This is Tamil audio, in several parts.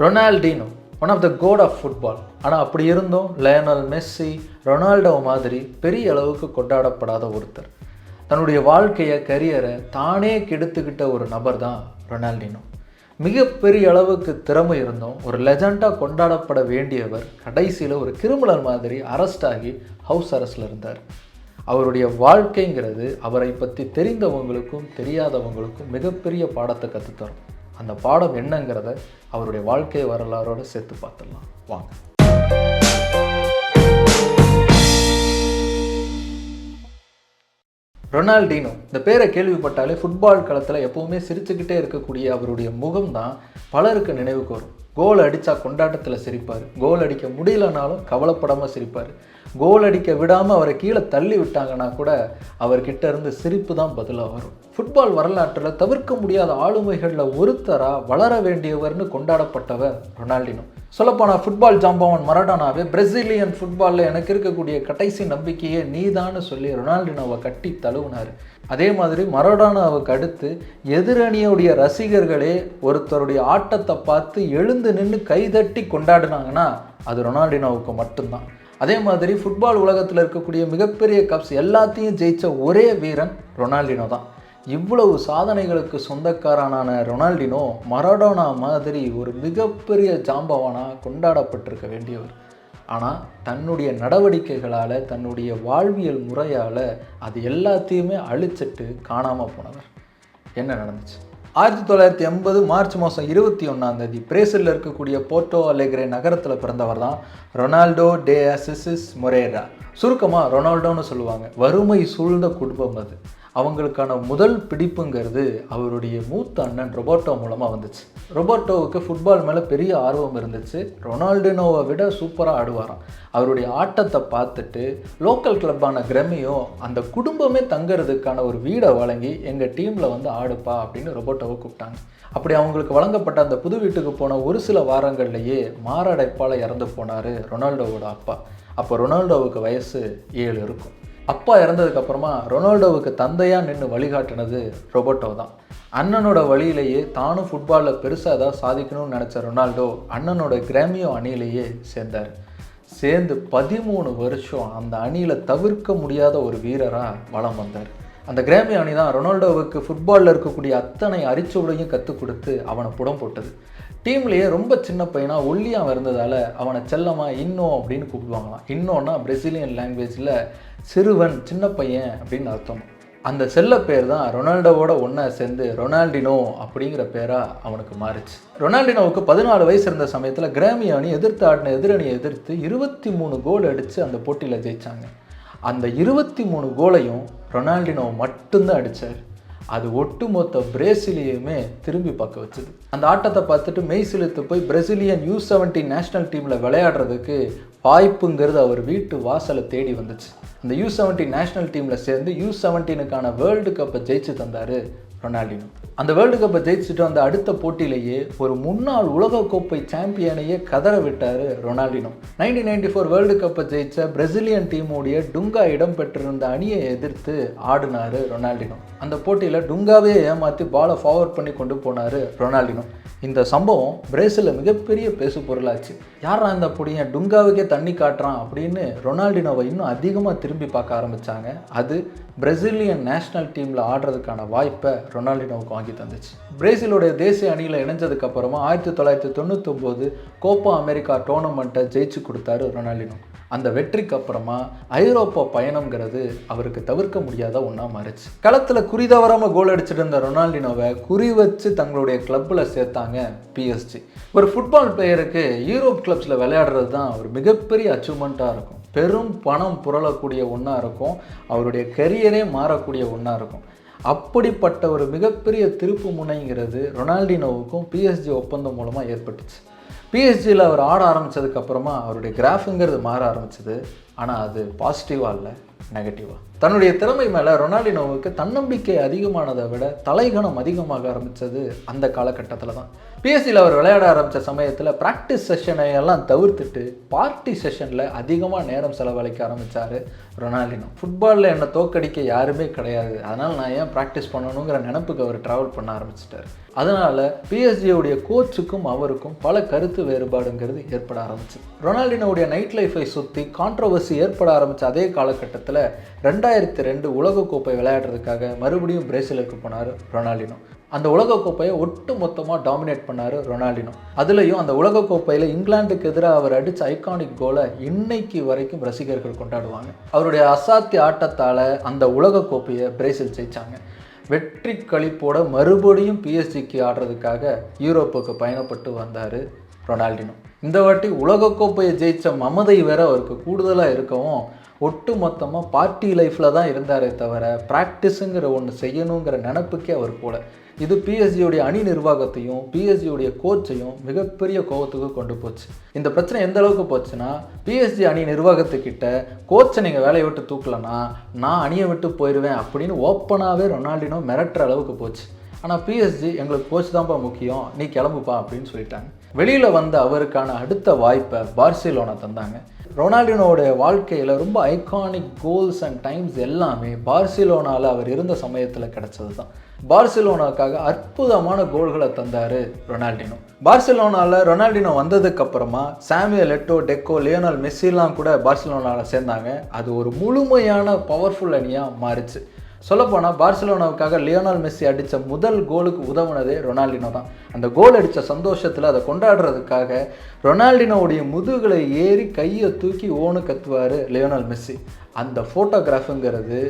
Ronaldinho one of the goat of football ஆனால் அப்படி இருந்தும் லயனல் மெஸ்ஸி ரொனால்டோ மாதிரி பெரிய அளவுக்கு கொண்டாடப்படாத ஒருத்தர். தன்னுடைய வாழ்க்கையை கரியரை தானே கெடுத்துக்கிட்ட ஒரு நபர் தான் ரொனால்டினோ. மிகப்பெரிய அளவுக்கு திறமை இருந்தும் ஒரு லெஜண்டாக கொண்டாடப்பட வேண்டியவர் கடைசியில் ஒரு கிரிமினல் மாதிரி அரெஸ்ட் ஆகி ஹவுஸ் அரெஸ்டில் இருந்தார். அவருடைய வாழ்க்கைங்கிறது அவரை பற்றி தெரிந்தவங்களுக்கும் தெரியாதவங்களுக்கும் மிகப்பெரிய பாடத்தை கற்றுத்தரும் அந்த பாடம் என்னங்கிறத அவருடைய வாழ்க்கை வரலாறோடு சேர்த்து பார்த்துடலாம். வாங்க. ரொனால்டினோ இந்த பேரை கேள்விப்பட்டாலே ஃபுட்பால் களத்தில் எப்போவுமே சிரிச்சுக்கிட்டே இருக்கக்கூடிய அவருடைய முகம் தான் பலருக்கு நினைவுக்கு வரும். கோல் அடித்தா கொண்டாட்டத்தில் சிரிப்பார். கோல் அடிக்க முடியலனாலும் கவலைப்படாமல் சிரிப்பார். கோல் அடிக்க விடாமல் அவரை கீழே தள்ளி விட்டாங்கன்னா கூட அவர்கிட்ட இருந்து சிரிப்பு தான் பதிலாக வரும். ஃபுட்பால் வரலாற்றில் தவிர்க்க முடியாத ஆளுமைகளில் ஒருத்தராக வளர வேண்டியவர்னு கொண்டாடப்பட்டவர் ரொனால்டினோ. சொல்லப்போனால் ஃபுட்பால் ஜாம்பவன் மரடானாவே பிரசிலியன் ஃபுட்பாலில் எனக்கு இருக்கக்கூடிய கடைசி நம்பிக்கையே நீதான்னு சொல்லி ரொனால்டினோவை கட்டி தழுவினார். அதே மாதிரி மரடானாவுக்கு அடுத்து எதிரணியுடைய ரசிகர்களே ஒருத்தருடைய ஆட்டத்தை பார்த்து எழுந்து நின்று கைதட்டி கொண்டாடினாங்கன்னா அது ரொனால்டினோவுக்கு மட்டும்தான். அதே மாதிரி ஃபுட்பால் உலகத்தில் இருக்கக்கூடிய மிகப்பெரிய கப்ஸ் எல்லாத்தையும் ஜெயித்த ஒரே வீரன் ரொனால்டினோ தான். இவ்வளவு சாதனைகளுக்கு சொந்தக்காரனான ரொனால்டினோ மரடோனா மாதிரி ஒரு மிகப்பெரிய ஜாம்பவானாக கொண்டாடப்பட்டிருக்க வேண்டியவர். ஆனால் தன்னுடைய நடவடிக்கைகளால் தன்னுடைய வாழ்வியல் முறையால் அது எல்லாத்தையுமே அழிச்சிட்டு காணாமல் போனவர். என்ன நடந்துச்சு? ஆயிரத்தி தொள்ளாயிரத்தி எண்பது மார்ச் மாதம் இருபத்தி ஒன்றாம் தேதி பிரேசிலில் இருக்கக்கூடிய போர்ட்டோ அலெக்ரே நகரத்தில் பிறந்தவர் தான் ரொனால்டோ டே அசிசிஸ் மொரேரா. சுருக்கமாக ரொனால்டோன்னு சொல்லுவாங்க. வறுமை சூழ்ந்த குடும்பம் அது. அவங்களுக்கான முதல் பிடிப்புங்கிறது அவருடைய மூத்த அண்ணன் ரொபோட்டோ மூலமாக வந்துச்சு. ரொபோட்டோவுக்கு ஃபுட்பால் மேலே பெரிய ஆர்வம் இருந்துச்சு. ரொனால்டினோவை விட சூப்பராக ஆடுவாராம். அவருடைய ஆட்டத்தை பார்த்துட்டு லோக்கல் கிளப்பான கிரமியோ அந்த குடும்பமே தங்குறதுக்கான ஒரு வீடை வழங்கி எங்கள் டீமில் வந்து ஆடுப்பா அப்படின்னு ரொபோட்டோவை கூப்பிட்டாங்க. அப்படி அவங்களுக்கு வழங்கப்பட்ட அந்த புது வீட்டுக்கு போன ஒரு சில வாரங்கள்லேயே மாரடைப்பால் இறந்து போனார் ரொனால்டோவோட அப்பா. அப்போ ரொனால்டோவுக்கு வயசு ஏழு இருக்கும். அப்பா இறந்ததுக்கப்புறமா ரொனால்டோவுக்கு தந்தையாக நின்று வழிகாட்டினது ரொபோட்டோ தான். அண்ணனோட வழியிலேயே தானும் ஃபுட்பாலில் பெருசாக ஏதாவது சாதிக்கணும்னு நினச்ச ரொனால்டோ அண்ணனோட கிராமியோ அணியிலேயே சேர்ந்தார். சேர்ந்து பதிமூணு வருஷம் அந்த அணியில் தவிர்க்க முடியாத ஒரு வீரராக வளம் வந்தார். அந்த கிராமி அணி தான் ரொனால்டோவுக்கு ஃபுட்பாலில் இருக்கக்கூடிய அத்தனை அரிச்சுவலையும் கற்றுக் கொடுத்து அவனை புடம் போட்டது. டீம்லேயே ரொம்ப சின்ன பையனாக ஒல்லியாக இருந்ததால் அவனை செல்லமாக இன்னோ அப்படின்னு கூப்பிடுவாங்களாம். இன்னோன்னா பிரசிலியன் லாங்குவேஜில் சிறுவன் சின்ன பையன் அப்படின்னு அர்த்தம். அந்த செல்ல பேர் தான் ரொனால்டோவோட ஒன்றா சேர்ந்து ரொனால்டினோ அப்படிங்கிற பேராக அவனுக்கு மாறுச்சு. ரொனால்டினோவுக்கு பதினாலு வயசு இருந்த சமயத்தில் கிராமி அணி எதிர்த்து ஆடின எதிரணியை எதிர்த்து இருபத்தி மூணு கோல் அடித்து அந்த போட்டியில் ஜெயித்தாங்க அந்த இருபத்தி மூணு கோலையும் ரொனால்டினோ மட்டும்தான் அடித்தார் அது ஒட்டுமொத்த பிரேசிலியுமே திரும்பி பார்க்க வச்சுது. அந்த ஆட்டத்தை பார்த்துட்டு மெய் செலுத்து போய் பிரசிலியன் யூ செவன்டீன் நேஷனல் டீமில் விளையாடுறதுக்கு வாய்ப்புங்கிறது அவர் வீட்டு வாசலை தேடி வந்துச்சு. அந்த யூ செவன்டீன் நேஷனல் டீமில் சேர்ந்து யூ செவன்டீனுக்கான வேர்ல்டு கப்பை ஜெயிச்சு தந்தார் ரொனால்டினோ. அந்த வேர்ல்டு கப்பை ஜெயிச்சுட்டு அந்த அடுத்த போட்டியிலேயே ஒரு முன்னாள் உலகக்கோப்பை சாம்பியனையே கதற விட்டார் Ronaldinho. Nineteen ninety four world கப்பை ஜெயிச்ச பிரசிலியன் டீமுடைய டுங்கா இடம் பெற்றிருந்த அணியை எதிர்த்து ஆடினார் ரொனால்டினோ. அந்த போட்டியில் டுங்காவே ஏமாற்றி பாலை ஃபார்வர்ட் பண்ணி கொண்டு போனார் ரொனால்டினோ. இந்த சம்பவம் பிரேசிலில் மிகப்பெரிய பேசு பொருளாச்சு. யாரா இந்த பொடியன் டுங்காவுக்கே தண்ணி காட்டுறான் அப்படின்னு ரொனால்டினோவை இன்னும் அதிகமாக திரும்பி பார்க்க ஆரம்பித்தாங்க அது பிரசிலியன் நேஷனல் டீமில் ஆடுறதுக்கான வாய்ப்பை ரொனால்டினோவுக்கு வாங்கி தந்துச்சு. பிரேசிலோடைய தேசிய அணியில் இணைஞ்சதுக்கப்புறமா ஆயிரத்தி தொள்ளாயிரத்தி தொண்ணூத்தொம்போது கோப்பா அமெரிக்கா டோர்னமெண்ட்டை ஜெயிச்சு கொடுத்தாரு ரொனால்டினோ அந்த வெற்றிக்கு அப்புறமா ஐரோப்பா பயணம்ங்கிறது அவருக்கு தவிர்க்க முடியாத ஒன்றா மாறிச்சு. களத்தில் குறிதவராமல் கோல் அடிச்சிட்டு இருந்த ரொனால்டினோவை குறி வச்சு தங்களுடைய கிளப்பில் சேர்த்தாங்க பிஎஸ்ஜி ஒரு ஃபுட்பால் பிளேயருக்கு யூரோப் கிளப்ஸில் விளையாடுறது தான் ஒரு மிகப்பெரிய அச்சீவ்மெண்ட்டாக இருக்கும். பெரும் பணம் புரளக்கூடிய ஒன்றா இருக்கும். அவருடைய கெரியரே மாறக்கூடிய ஒன்றா இருக்கும். அப்படிப்பட்ட ஒரு மிகப்பெரிய திருப்பு முனைங்கிறது ரொனால்டினோவுக்கும் பிஎஸ்ஜி ஒப்பந்தம் மூலமாக ஏற்பட்டுச்சு. பிஎஸ்ஜியில் அவர் ஆட ஆரம்பித்ததுக்கப்புறமா அவருடைய கிராஃபுங்கிறது மாற ஆரம்பிச்சது. ஆனால் அது பாசிட்டிவாக இல்லை நெகட்டிவாக தன்னுடைய திறமை மேலே ரொனால்டினோவுக்கு தன்னம்பிக்கை அதிகமானதை விட தலைகணம் அதிகமாக ஆரம்பித்தது அந்த காலகட்டத்தில் தான். பிஎஸ்சியில் அவர் விளையாட ஆரம்பித்த சமயத்தில் ப்ராக்டிஸ் செஷனை எல்லாம் தவிர்த்துட்டு பார்ட்டி செஷனில் அதிகமாக நேரம் செலவழிக்க ஆரம்பித்தார் ரொனால்டினோ. ஃபுட்பாலில் என்னை தோக்கடிக்க யாருமே கிடையாது. அதனால் நான் ஏன் ப்ராக்டிஸ் பண்ணணுங்கிற நினப்புக்கு அவர் ட்ராவல் பண்ண ஆரம்பிச்சிட்டார். அதனால் பிஎஸ்ஜியோடைய கோச்சுக்கும் அவருக்கும் பல கருத்து வேறுபாடுங்கிறது ஏற்பட ஆரம்பிச்சு. ரொனால்டினோடைய நைட் லைஃபை சுற்றி கான்ட்ரவர்சி ஏற்பட ஆரம்பித்த அதே காலகட்டத்தில் ரெண்டு ரெண்டாயிரத்தி ரெண்டு உலகக்கோப்பை விளையாடுறதுக்காக மறுபடியும் பிரேசிலுக்கு போனார் ரொனால்டினோ. அந்த உலகக்கோப்பையை ஒட்டு மொத்தமாக டாமினேட் பண்ணார் ரொனால்டினோ. அதுலேயும் அந்த உலகக்கோப்பையில் இங்கிலாந்துக்கு எதிராக அவர் அடித்த ஐகானிக் கோலை இன்னைக்கு வரைக்கும் ரசிகர்கள் கொண்டாடுவாங்க. அவருடைய அசாத்திய ஆட்டத்தால் அந்த உலகக்கோப்பையை பிரேசில் ஜெயிச்சாங்க. வெற்றி கழிப்போட மறுபடியும் பிஎஸ்சிக்கு ஆடுறதுக்காக யூரோப்புக்கு பயணப்பட்டு வந்தார் ரொனால்டினோ. இந்த வாட்டி உலகக்கோப்பையை ஜெயித்த மமதை வேற அவருக்கு கூடுதலாக இருக்கவும் ஒட்டு மொத்தமாக பார்ட்டி லைஃப்பில் தான் இருந்தாரே தவிர ப்ராக்டிஸுங்கிற ஒன்று செய்யணுங்கிற நினப்புக்கே அவர் போல. இது பிஎஸ்ஜியுடைய அணி நிர்வாகத்தையும் பிஎஸ்ஜியுடைய கோச்சையும் மிகப்பெரிய கோபத்துக்கு கொண்டு போச்சு. இந்த பிரச்சனை எந்த அளவுக்கு போச்சுன்னா பிஎஸ்ஜி அணி நிர்வாகத்துக்கிட்ட கோச்சை நீங்கள் வேலையை விட்டு தூக்கலன்னா நான் அணியை விட்டு போயிடுவேன் அப்படின்னு ஓப்பனாகவே ரொனால்டினோ மிரட்டுற அளவுக்கு போச்சு. ஆனால் பிஎஸ்ஜி எங்களுக்கு கோச் தான்ப்பா முக்கியம் நீ கிளம்புப்பா அப்படின்னு சொல்லிட்டாங்க. வெளியில் வந்த அவருக்கான அடுத்த வாய்ப்பை பார்சிலோனா தந்தாங்க. ரொனால்டினோட வாழ்க்கையில் ரொம்ப ஐகானிக் கோல்ஸ் அண்ட் டைம்ஸ் எல்லாமே பார்சிலோனாவில் அவர் இருந்த சமயத்தில் கிடச்சது தான் பார்சிலோனாக்காக அற்புதமான கோல்களை தந்தார் ரொனால்டினோ. பார்சிலோனாவில் ரொனால்டினோ வந்ததுக்கப்புறமா சாமியல் எட்டோ டெக்கோ லியோனல் மெஸ்ஸிலாம் கூட பார்சிலோனாவில் சேர்ந்தாங்க. அது ஒரு முழுமையான பவர்ஃபுல் அணியாக மாறிச்சு. சொல்லப்போனால் பார்சிலோனாவுக்காக லியோனால் மெஸ்ஸி அடித்த முதல் கோலுக்கு உதவுனதே ரொனால்டினோ தான். அந்த கோல் அடித்த சந்தோஷத்தில் அதை கொண்டாடுறதுக்காக ரொனால்டினோவுடைய முதுகலை ஏறி கையை தூக்கி ஓனு கத்துவார் லியோனால் மெஸ்ஸி. அந்த ஃபோட்டோகிராஃபுங்கிறது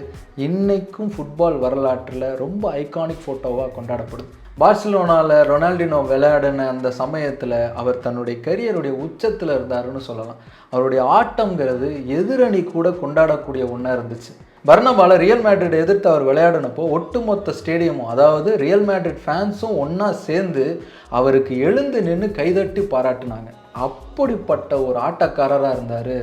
இன்றைக்கும் ஃபுட்பால் வரலாற்றில் ரொம்ப ஐகானிக் ஃபோட்டோவாக கொண்டாடப்படுது. பார்சிலோனாவில் ரொனால்டினோ விளையாடின அந்த சமயத்தில் அவர் தன்னுடைய கரியருடைய உச்சத்தில் இருந்தாருன்னு சொல்லலாம். அவருடைய ஆட்டங்கிறது எதிரணி கூட கொண்டாடக்கூடிய ஒன்றா இருந்துச்சு. பர்னபால ரியல் மேட்ரிட் எதிர்த்து அவர் விளையாடினப்போ ஒட்டுமொத்த ஸ்டேடியமும் அதாவது ரியல் மேட்ரிட் ஃபேன்ஸும் ஒன்றா சேர்ந்து அவருக்கு எழுந்து நின்று கைதட்டி பாராட்டினாங்க. அப்படிப்பட்ட ஒரு ஆட்டக்காரராக இருந்தார்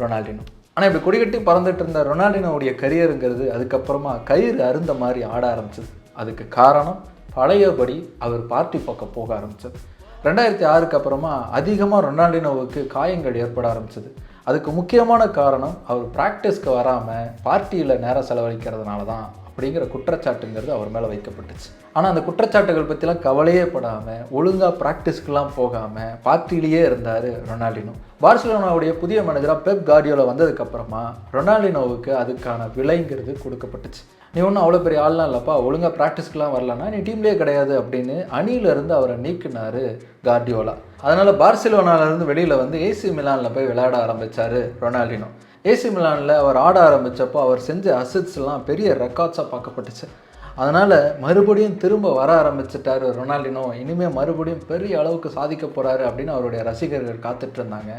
ரொனால்டினோ. ஆனால் இப்படி கொடிகட்டி பறந்துட்டு இருந்த ரொனால்டினோவுடைய கரியருங்கிறது அதுக்கப்புறமா கயிறு அருந்த மாதிரி ஆட ஆரம்பிச்சது. அதுக்கு காரணம் பழையபடி அவர் பார்ட்டி பக்கம் போக ஆரம்பிச்சது. ரெண்டாயிரத்தி ஆறுக்கு அப்புறமா அதிகமாக ரொனால்டினோவுக்கு காயங்கள் ஏற்பட ஆரம்பிச்சது. அதுக்கு முக்கியமான காரணம் அவர் ப்ராக்டிஸ்க்கு வராமல் பார்ட்டியில் நேரம் செலவழிக்கிறதுனால தான் அப்படிங்கிற குற்றச்சாட்டுங்கிறது அவர் மேலே வைக்கப்பட்டுச்சு. ஆனால் அந்த குற்றச்சாட்டுகள் பற்றிலாம் கவலையே படாமல் ஒழுங்காக ப்ராக்டிஸ்க்கெலாம் போகாமல் பார்ட்டிலேயே இருந்தார் ரொனால்டினோ. பார்சிலோனாவுடைய புதிய மேனேஜராக பெப் கார்டியோவில் வந்ததுக்கப்புறமா ரொனால்டினோவுக்கு அதுக்கான விலைங்கிறது கொடுக்கப்பட்டுச்சு. நீ ஒன்றும் அவ்வளோ பெரிய ஆள்லாம் இல்லைப்பா ஒழுங்காக ப்ராக்டிஸ்க்கெலாம் வரலன்னா நீ டீம்லேயே கிடையாது அப்படின்னு அணியிலிருந்து அவரை நீக்கினார் கார்டியோலா. அதனால் பார்சிலோனாலேருந்து வெளியில் வந்து ஏசி மிலானில் போய் விளையாட ஆரம்பித்தார் ரொனால்டினோ. ஏசி மிலானில் அவர் ஆட ஆரம்பித்தப்போ அவர் செஞ்ச அசிட்ஸ்லாம் பெரிய ரெக்கார்ட்ஸாக பார்க்கப்பட்டுச்சு. அதனால் மறுபடியும் திரும்ப வர ஆரம்பிச்சிட்டார் ரொனால்டினோ. இனிமேல் மறுபடியும் பெரிய அளவுக்கு சாதிக்க போகிறாரு அப்படின்னு அவருடைய ரசிகர்கள் காத்துட்ருந்தாங்க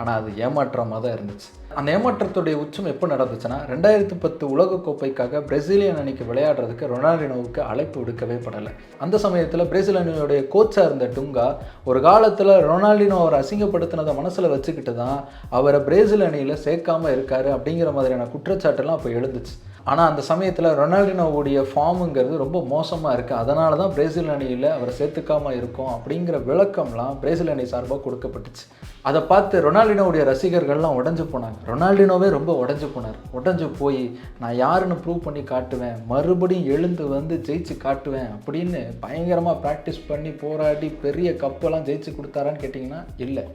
ஆனால் அது ஏமாற்றமாக தான் இருந்துச்சு. அந்த ஏமாற்றத்துடைய உச்சம் எப்போ நடந்துச்சுன்னா ரெண்டாயிரத்து பத்து உலகக்கோப்பைக்காக பிரேசிலியன் அணிக்கு விளையாடுறதுக்கு ரொனால்டினோவுக்கு அழைப்பு விடுக்கவே படலை. அந்த சமயத்தில் பிரேசில் அணியோடைய கோச்சாக இருந்த டுங்கா ஒரு காலத்தில் ரொனால்டினோ அவரை அசிங்கப்படுத்தினதை மனசில் வச்சுக்கிட்டு தான் அவரை பிரேசில் அணியில் சேர்க்காமல் இருக்காரு அப்படிங்கிற மாதிரியான குற்றச்சாட்டெல்லாம் அப்போ எழுந்துச்சு. ஆனால் அந்த சமயத்தில் ரொனால்டினோவுடைய ஃபார்முங்கிறது ரொம்ப மோசமாக இருக்குது அதனால தான் பிரேசில் அணியில் அவரை சேர்த்துக்காமல் இருக்கும் அப்படிங்கிற விளக்கம்லாம் பிரேசில் அணி சார்பாக கொடுக்கப்பட்டுச்சு. அதை பார்த்து ரொனால்டினோவுடைய ரசிகர்கள்லாம் உடஞ்சு போனாங்க. ரொனால்டினோவே ரொம்ப உடஞ்சு போனார். உடஞ்சு போய் நான் யாருன்னு ப்ரூவ் பண்ணி காட்டுவேன். மறுபடியும் எழுந்து வந்து ஜெயிச்சு காட்டுவேன் அப்படின்னு பயங்கரமாக ப்ராக்டிஸ் பண்ணி போராடி பெரிய கப்பெல்லாம் ஜெயிச்சு கொடுத்தாரான்னு கேட்டிங்கன்னா இல்லை.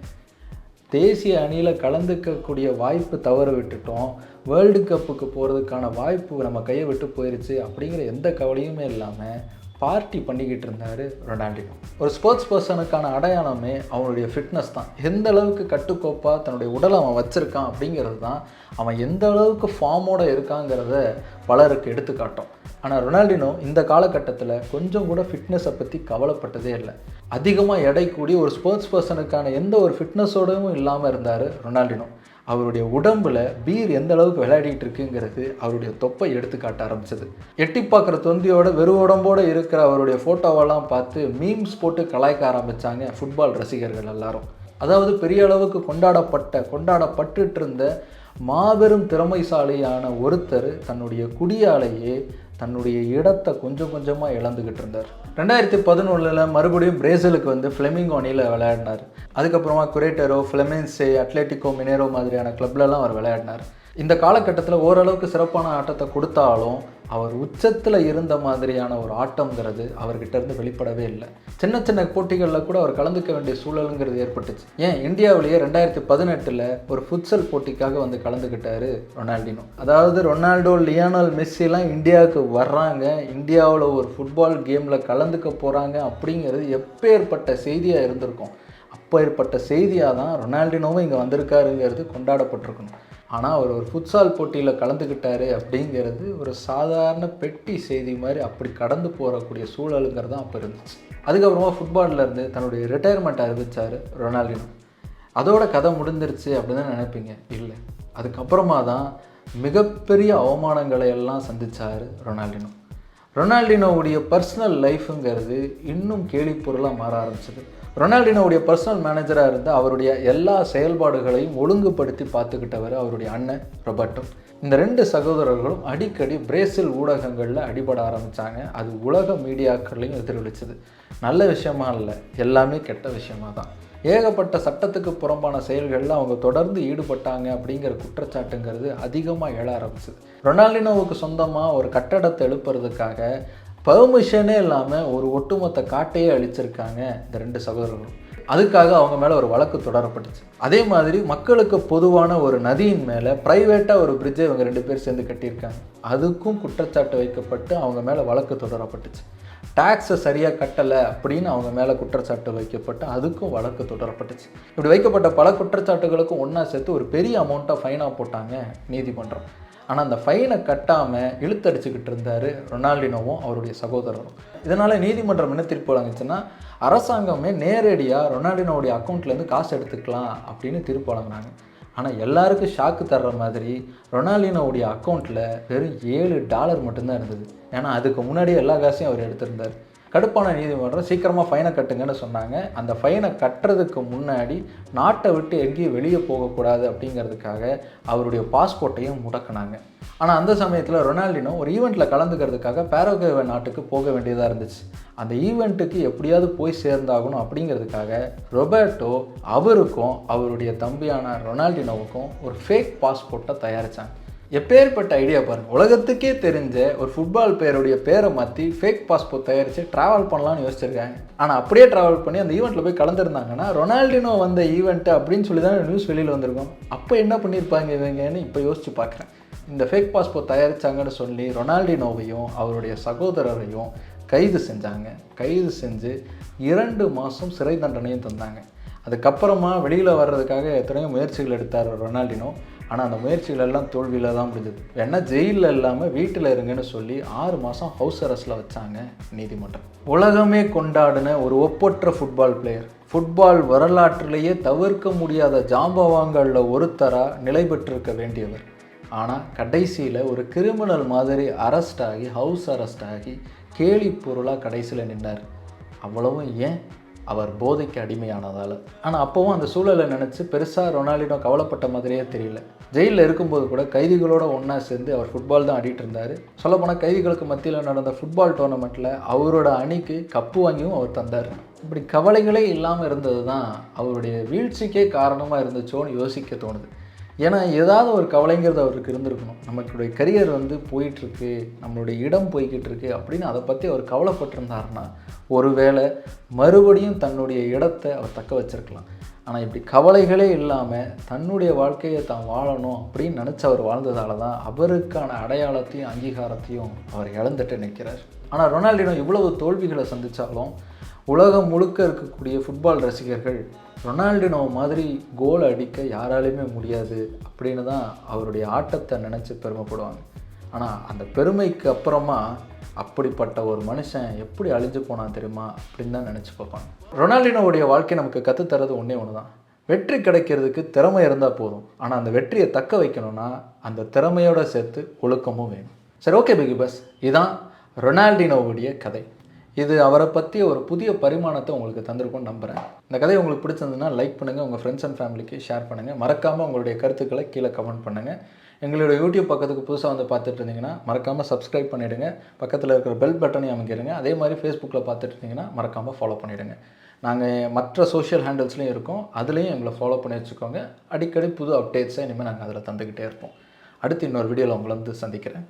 தேசிய அணியில் கலந்துக்கக்கூடிய வாய்ப்பு தவற விட்டுட்டோம். வேர்ல்டு கப்புக்கு போகிறதுக்கான வாய்ப்பு நம்ம கையை விட்டு போயிடுச்சு அப்படிங்கிற எந்த கவலையுமே இல்லாமல் பார்ட்டி பண்ணிக்கிட்டு இருந்தார் ரொனால்டினோ ஒரு ஸ்போர்ட்ஸ் பர்சனுக்கான அடையாளமே அவனுடைய ஃபிட்னஸ் தான். எந்த அளவுக்கு கட்டுக்கோப்பாக தன்னுடைய உடலை அவன் வச்சுருக்கான் அப்படிங்கிறது தான் அவன் எந்த அளவுக்கு ஃபார்மோடு இருக்காங்கிறத பலருக்கு எடுத்துக்காட்டும். ஆனால் ரொனால்டினோ இந்த காலகட்டத்தில் கொஞ்சம் கூட ஃபிட்னஸை பற்றி கவலைப்பட்டதே இல்லை. அதிகமாக எடை கூடி ஒரு ஸ்போர்ட்ஸ் பர்சனுக்கான எந்த ஒரு ஃபிட்னஸோடவும் இல்லாமல் இருந்தார் ரொனால்டினோ. அவருடைய உடம்புல பீர் எந்த அளவுக்கு விளையாடிட்டு இருக்குங்கிறது அவருடைய தொப்பை எடுத்து காட்ட ஆரம்பிச்சது. எட்டி பார்க்குற தொந்தியோட வெறும் உடம்போடு இருக்கிற அவருடைய ஃபோட்டோவெல்லாம் பார்த்து மீம்ஸ் போட்டு கலாய்க்க ஆரம்பித்தாங்க ஃபுட்பால் ரசிகர்கள் எல்லாரும். அதாவது பெரிய அளவுக்கு கொண்டாடப்பட்ட கொண்டாடப்பட்டுட்டு இருந்த மாபெரும் திறமைசாலியான ஒருத்தர் தன்னுடைய குடியாலேயே தன்னுடைய இடத்தை கொஞ்சம் கொஞ்சமாக இழந்துக்கிட்டு இருந்தார். ரெண்டாயிரத்தி பதினொன்றில் மறுபடியும் பிரேசிலுக்கு வந்து ஃப்ளெமிங் அணியில் விளையாடினார். அதுக்கப்புறமா குரேட்டரோ ஃப்ளெமென்ஸே அட்லெட்டிகோ மினேரோ மாதிரியான கிளப்லலாம் அவர் விளையாடினார். இந்த காலகட்டத்தில் ஓரளவுக்கு சிறப்பான ஆட்டத்தை கொடுத்தாலும் அவர் உச்சத்தில் இருந்த மாதிரியான ஒரு ஆட்டம்ங்கிறது அவர்கிட்ட இருந்து வெளிப்படவே இல்லை. சின்ன சின்ன போட்டிகளில் கூட அவர் கலந்துக்க வேண்டிய சூழலுங்கிறது ஏற்பட்டுச்சு. ஏன்? இந்தியாவிலேயே ரெண்டாயிரத்தி பதினெட்டில் ஒரு ஃபுட்சல் போட்டிக்காக வந்து கலந்துக்கிட்டாரு ரொனால்டினோ. அதாவது ரொனால்டோ லியோனல் மெஸ்ஸிலாம் இந்தியாவுக்கு வர்றாங்க. இந்தியாவில் ஒரு ஃபுட்பால் கேமில் கலந்துக்க போகிறாங்க அப்படிங்கிறது எப்பேற்பட்ட செய்தியாக இருந்திருக்கும். அப்போ ஏற்பட்ட செய்தியாக தான் ரொனால்டினோவும் இங்கே வந்திருக்காருங்கிறது கொண்டாடப்பட்டிருக்கணும். ஆனால் அவர் ஒரு ஃபுட்சால் போட்டியில் கலந்துக்கிட்டாரு அப்படிங்கிறது ஒரு சாதாரண பெட்டி செய்தி மாதிரி அப்படி கடந்து போகக்கூடிய சூழலுங்கிறது தான் அப்போ இருந்துச்சு. அதுக்கப்புறமா ஃபுட்பாலில் இருந்து தன்னுடைய ரிட்டையர்மெண்ட் அறிவிச்சார் ரொனால்டினோ. அதோட கதை முடிஞ்சிருச்சு அப்படின்னு தான் நினைப்பீங்க. இல்லை. அதுக்கப்புறமா தான் மிகப்பெரிய அவமானங்களை எல்லாம் சந்திச்சார் ரொனால்டினோ. ரொனால்டினோவுடைய பர்சனல் லைஃபுங்கிறது இன்னும் கேலிப்பொருளாக மாற ஆரம்பிச்சது. ரொனால்டினோவுடைய பர்சனல் மேனேஜராக இருந்து அவருடைய எல்லா செயல்பாடுகளையும் ஒழுங்குபடுத்தி பார்த்துக்கிட்டவர் அவருடைய அண்ணன் ரொபர்ட்டோ. இந்த ரெண்டு சகோதரர்களும் அடிக்கடி பிரேசில் ஊடகங்களில் அடிபட ஆரம்பித்தாங்க அது உலக மீடியாக்கள்லையும் எதிரொலிச்சது. நல்ல விஷயமா இல்லை. எல்லாமே கெட்ட விஷயமா தான். ஏகப்பட்ட சட்டத்துக்கு புறம்பான செயல்களில் அவங்க தொடர்ந்து ஈடுபட்டாங்க அப்படிங்கிற குற்றச்சாட்டுங்கிறது அதிகமாக எழ ஆரம்பிச்சது. ரொனால்டினோவுக்கு சொந்தமாக ஒரு கட்டடத்தை எழுப்புறதுக்காக பெர்மிஷனே இல்லாமல் ஒரு ஒட்டுமொத்த காட்டையே அழிச்சிருக்காங்க இந்த ரெண்டு சகோதரர்களும். அதுக்காக அவங்க மேலே ஒரு வழக்கு தொடரப்பட்டுச்சு. அதே மாதிரி மக்களுக்கு பொதுவான ஒரு நதியின் மேலே ப்ரைவேட்டாக ஒரு பிரிட்ஜை இவங்க ரெண்டு பேர் சேர்ந்து கட்டியிருக்காங்க. அதுக்கும் குற்றச்சாட்டு வைக்கப்பட்டு அவங்க மேலே வழக்கு தொடரப்பட்டுச்சு. டேக்ஸை சரியாக கட்டலை அப்படின்னு அவங்க மேலே குற்றச்சாட்டு வைக்கப்பட்டு அதுக்கும் வழக்கு தொடரப்பட்டுச்சு. இப்படி வைக்கப்பட்ட பல குற்றச்சாட்டுகளுக்கும் ஒன்றா சேர்த்து ஒரு பெரிய அமௌண்ட்டாக ஃபைனாக போட்டாங்க நீதிமன்றம். ஆனால் அந்த ஃபைனை கட்டாமல் இழுத்தடிச்சுக்கிட்டு இருந்தார் ரொனால்டினோவும் அவருடைய சகோதரரும். இதனால் நீதிமன்றம் என்ன தீர்ப்பு வழங்குச்சுன்னா அரசாங்கமே நேரடியாக ரொனால்டினோவுடைய அக்கௌண்ட்லேருந்து காசு எடுத்துக்கலாம் அப்படின்னு தீர்ப்பு வழங்கினாங்க. ஆனால் எல்லாருக்கும் ஷாக்கு தர்ற மாதிரி ரொனால்டினோவுடைய அக்கௌண்ட்டில் வெறும் ஏழு டாலர் மட்டும்தான் இருந்தது. ஏன்னா அதுக்கு முன்னாடியே எல்லா காசையும் அவர் எடுத்திருந்தார். கடுப்பான நீதிமன்றம் சீக்கிரமாக ஃபைனை கட்டுங்கன்னு சொன்னாங்க. அந்த ஃபைனை கட்டுறதுக்கு முன்னாடி நாட்டை விட்டு எங்கேயும் வெளியே போகக்கூடாது அப்படிங்கிறதுக்காக அவருடைய பாஸ்போர்ட்டையும் முடக்கினாங்க. ஆனால் அந்த சமயத்தில் ரொனால்டினோ ஒரு ஈவெண்ட்டில் கலந்துக்கிறதுக்காக பேரோகேவ நாட்டுக்கு போக வேண்டியதாக இருந்துச்சு. அந்த ஈவெண்ட்டுக்கு எப்படியாவது போய் சேர்ந்தாகணும் அப்படிங்கிறதுக்காக ரொபர்ட்டோ அவருக்கும் அவருடைய தம்பியான ரொனால்டினோவுக்கும் ஒரு ஃபேக் பாஸ்போர்ட்டை தயாரித்தாங்க எப்பேற்பட்ட ஐடியா பாருங்கள் உலகத்துக்கே தெரிஞ்ச ஒரு ஃபுட்பால் பேருடைய பேரை மாற்றி ஃபேக் பாஸ்போர்ட் தயாரித்து ட்ராவல் பண்ணலாம்னு யோசிச்சிருக்காங்க. ஆனால் அப்படியே ட்ராவல் பண்ணி அந்த ஈவெண்ட்டில் போய் கலந்துருந்தாங்கன்னா ரொனால்டினோ வந்த ஈவெண்ட்டு அப்படின்னு சொல்லி தான் நியூஸ் வெளியில் வந்திருக்கும். அப்போ என்ன பண்ணியிருப்பாங்க இவங்கன்னு இப்போ யோசிச்சு பார்க்குறேன். இந்த ஃபேக் பாஸ்போர்ட் தயாரித்தாங்கன்னு சொல்லி ரொனால்டினோவையும் அவருடைய சகோதரரையும் கைது செஞ்சாங்க. கைது செஞ்சு இரண்டு மாதம் சிறை தண்டனையும் தந்தாங்க. அதுக்கப்புறமா வெளியில் வர்றதுக்காக எத்தனையோ முயற்சிகள் எடுத்தார் ரொனால்டினோ. ஆனால் அந்த முயற்சிகள் எல்லாம் தோல்வியில் தான் முடிஞ்சது ஏன்னா ஜெயிலில் இல்லாமல் வீட்டில் இருங்கன்னு சொல்லி ஆறு மாதம் ஹவுஸ் அரெஸ்ட்டில் வச்சாங்க நீதிமன்றம். உலகமே கொண்டாடின ஒரு ஒப்பற்ற ஃபுட்பால் பிளேயர் ஃபுட்பால் வரலாற்றிலேயே தவிர்க்க முடியாத ஜாம்பவாங்களில் ஒருத்தராக நிலை பெற்றிருக்க வேண்டியவர். ஆனால் கடைசியில் ஒரு கிரிமினல் மாதிரி அரெஸ்ட் ஆகி ஹவுஸ் அரெஸ்ட் ஆகி கேலி பொருளாக கடைசியில் நின்னார். அவ்வளவும் ஏன்? அவர் போதைக்கு அடிமையானதால். ஆனால் அப்போவும் அந்த சூழலை நினச்சி பெருசாக ரொனால்டினோ கவலைப்பட்ட மாதிரியே தெரியல. ஜெயிலில் இருக்கும்போது கூட கைதிகளோட ஒன்றா சேர்ந்து அவர் ஃபுட்பால் தான் ஆடிட்டு இருந்தார். சொல்லப்போனால் கைதிகளுக்கு மத்தியில் நடந்த ஃபுட்பால் டோர்னமெண்ட்டில் அவரோட அணிக்கு கப்பு வாங்கியும் அவர் தந்தார். இப்படி கவலைகளே இல்லாமல் இருந்தது தான் அவருடைய வீழ்ச்சிக்கே காரணமாக இருந்துச்சோன்னு யோசிக்க தோணுது. ஏன்னா ஏதாவது ஒரு கவலைங்கிறது அவருக்கு இருந்திருக்கணும். நம்மளுடைய கரியர் வந்து போயிட்டுருக்கு நம்மளுடைய இடம் போய்கிட்டு இருக்கு அப்படின்னு அதை பற்றி அவர் கவலைப்பட்டிருந்தாருன்னா ஒருவேளை மறுபடியும் தன்னுடைய இடத்தை அவர் தக்க வச்சிருக்கலாம். ஆனால் இப்படி கவலைகளே இல்லாமல் தன்னுடைய வாழ்க்கையை தான் வாழணும் அப்படின்னு நினச்சி அவர் வாழ்ந்ததால தான் அவருக்கான அடையாளத்தையும் அங்கீகாரத்தையும் அவர் இழந்துட்டு நிற்கிறார். ஆனால் ரொனால்டினோ இவ்வளவு தோல்விகளை சந்தித்தாலும் உலகம் முழுக்க இருக்கக்கூடிய ஃபுட்பால் ரசிகர்கள் ரொனால்டினோ மாதிரி கோல் அடிக்க யாராலையுமே முடியாது அப்படின்னு தான் அவருடைய ஆட்டத்தை நினச்சி பெருமைப்படுவாங்க. ஆனால் அந்த பெருமைக்கு அப்புறமா அப்படிப்பட்ட ஒரு மனுஷன் எப்படி அழிஞ்சு போனான் தெரியுமா அப்படின்னு தான் நினச்சி பார்ப்பாங்க. ரொனால்டினோவுடைய வாழ்க்கை நமக்கு கற்றுத்தரது ஒன்றே ஒன்று தான் வெற்றி கிடைக்கிறதுக்கு திறமை இருந்தால் போதும். ஆனால் அந்த வெற்றியை தக்க வைக்கணும்னா அந்த திறமையோடு சேர்த்து ஒழுக்கமும் வேணும். சரி ஓகே பிகி பஸ் இதுதான் ரொனால்டினோவுடைய கதை. இது அவரை பற்றி ஒரு புதிய பரிமாணத்தை உங்களுக்கு தந்திருக்கும்னு நம்புகிறேன் இந்த கதை உங்களுக்கு பிடிச்சிருந்ததுன்னா லைக் பண்ணுங்கள் உங்கள் ஃப்ரெண்ட்ஸ் அண்ட் ஃபேமிலிக்கு ஷேர் பண்ணுங்கள் மறக்காமல் உங்களுடைய கருத்துக்களை கீழே கமெண்ட் பண்ணுங்கள் எங்களுடைய யூடியூப் பக்கத்துக்கு புதுசாக வந்து பார்த்துட்டு இருந்தீங்கன்னா மறக்காமல் சப்ஸ்கிரைப் பண்ணிவிடுங்க பக்கத்தில் இருக்கிற பெல் பட்டனையும் அமைக்கிடுங்க. அதே மாதிரி ஃபேஸ்புக்கில் பார்த்துட்டு இருந்தீங்கன்னா மறக்காமல் ஃபாலோ பண்ணிவிடுங்க நாங்கள் மற்ற சோஷியல் ஹேண்டில்ஸ்லையும் இருக்கோம். அதுலேயும் எங்களை ஃபாலோ பண்ணி வச்சுக்கோங்க. அடிக்கடி புது அப்டேட்ஸை இனிமேல் நாங்கள் அதில் தந்துக்கிட்டே இருப்போம். அடுத்து இன்னொரு வீடியோவில் உங்களை வந்து சந்திக்கிறேன்.